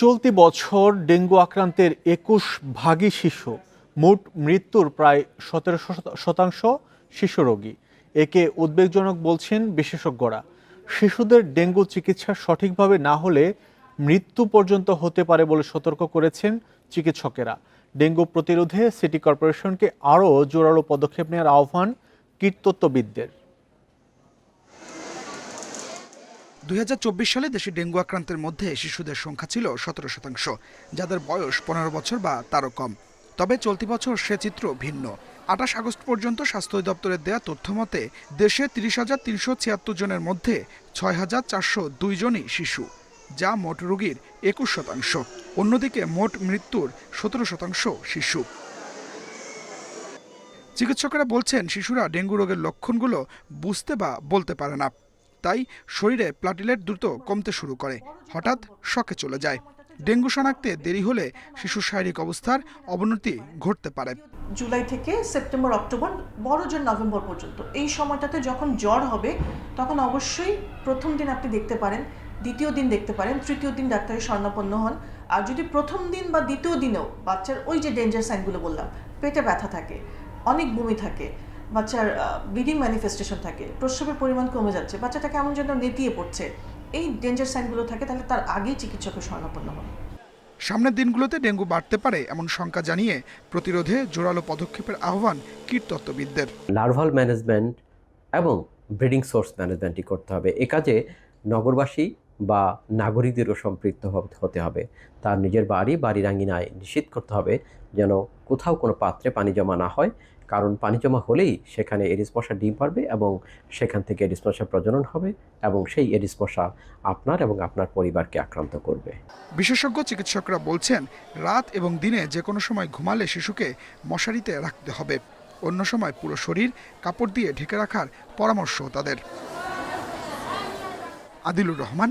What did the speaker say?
চলতি বছর ডেঙ্গু আক্রান্তের একুশ ভাগই শিশু, মোট মৃত্যুর প্রায় সতেরো শতাংশ শিশু রোগী। একে উদ্বেগজনক বলছেন বিশেষজ্ঞরা। শিশুদের ডেঙ্গু চিকিৎসা সঠিকভাবে না হলে মৃত্যু পর্যন্ত হতে পারে বলে সতর্ক করেছেন চিকিৎসকেরা। ডেঙ্গু প্রতিরোধে সিটি কর্পোরেশনকে আরও জোরালো পদক্ষেপ নেওয়ার আহ্বান কীটতত্ত্ববিদদের। দুই হাজার চব্বিশ সালে দেশে ডেঙ্গু আক্রান্তের মধ্যে শিশুদের সংখ্যা ছিল সতেরো শতাংশ, যাদের বয়স পনেরো বছর বা তারও কম। তবে চলতি বছর সে চিত্র ভিন্ন। আঠাশ আগস্ট পর্যন্ত স্বাস্থ্য দপ্তরের দেয়া তথ্য মতে, দেশে তিরিশ হাজার তিনশো ছিয়াত্তর জনের মধ্যে ছয় হাজার চারশো দুই জনই শিশু, যা মোট রোগীর একুশ শতাংশ। অন্যদিকে মোট মৃত্যুর সতেরো শতাংশ শিশু। চিকিৎসকেরা বলছেন, শিশুরা ডেঙ্গু রোগের লক্ষণগুলো বুঝতে বা বলতে পারে না। তাই শরীরে প্লাটিলেট দ্রুত কমতে শুরু করে, হঠাৎ শকে চলে যায়। ডেঙ্গু শনাক্তে দেরি হলে শিশুর শারীরিক অবস্থার অবনতি ঘটতে পারে। জুলাই থেকে সেপ্টেম্বর, অক্টোবর, বড় জোর নভেম্বর পর্যন্ত। এই সময়টাতে যখন জ্বর হবে, তখন অবশ্যই প্রথম দিন আপনি দেখতে পারেন, দ্বিতীয় দিন দেখতে পারেন, তৃতীয় দিন ডাক্তারের স্বর্ণাপন্ন হন। আর যদি প্রথম দিন বা দ্বিতীয় দিনেও বাচ্চার ওই যে ডেঞ্জার সাইনগুলো বললাম, পেটে ব্যথা থাকে, অনেক বমি থাকে বাচ্চার ব্লিডিং ম্যানিফেস্টেশন থাকে। প্রস্রাবের পরিমাণ কমে যাচ্ছে। বাচ্চাটা কেমন যেন নেতিয়ে পড়ছে। এই ডেঞ্জার সাইনগুলো থাকে তাহলে তার আগেই চিকিৎসকের স্বর্ণাপন্ন হন। সামনের দিনগুলোতে ডেঙ্গু বাড়তে পারে এমন শঙ্কা জানিয়ে প্রতিরোধে জোরালো পদক্ষেপের আহ্বান কীটতত্ত্ববিদদের। লার্ভাল ম্যানেজমেন্ট এবং ব্রিডিং সোর্স ম্যানেজমেন্টই করতে হবে। এ কাজে নগরবাসী বা নাগরিকদেরও সম্পৃক্ত হতে হবে। তার নিজের বাড়ি বাড়ির আঙ্গিনায় নিশ্চিত করতে হবে যেন কোথাও কোনো পাত্রে পানি জমা না হয়। কারণ পানি জমা হলেই সেখানে এডিস মশা ডিম পারবে এবং সেখান থেকে এডিস মশা প্রজনন হবে এবং সেই এডিস মশা আপনার এবং আপনার পরিবারকে আক্রান্ত করবে। বিশেষজ্ঞ চিকিৎসকরা বলছেন, রাত এবং দিনে যে কোনো সময় ঘুমালে শিশুকে মশারিতে রাখতে হবে। অন্য সময় পুরো শরীর কাপড় দিয়ে ঢেকে রাখার পরামর্শ তাদের। Adilur Rahman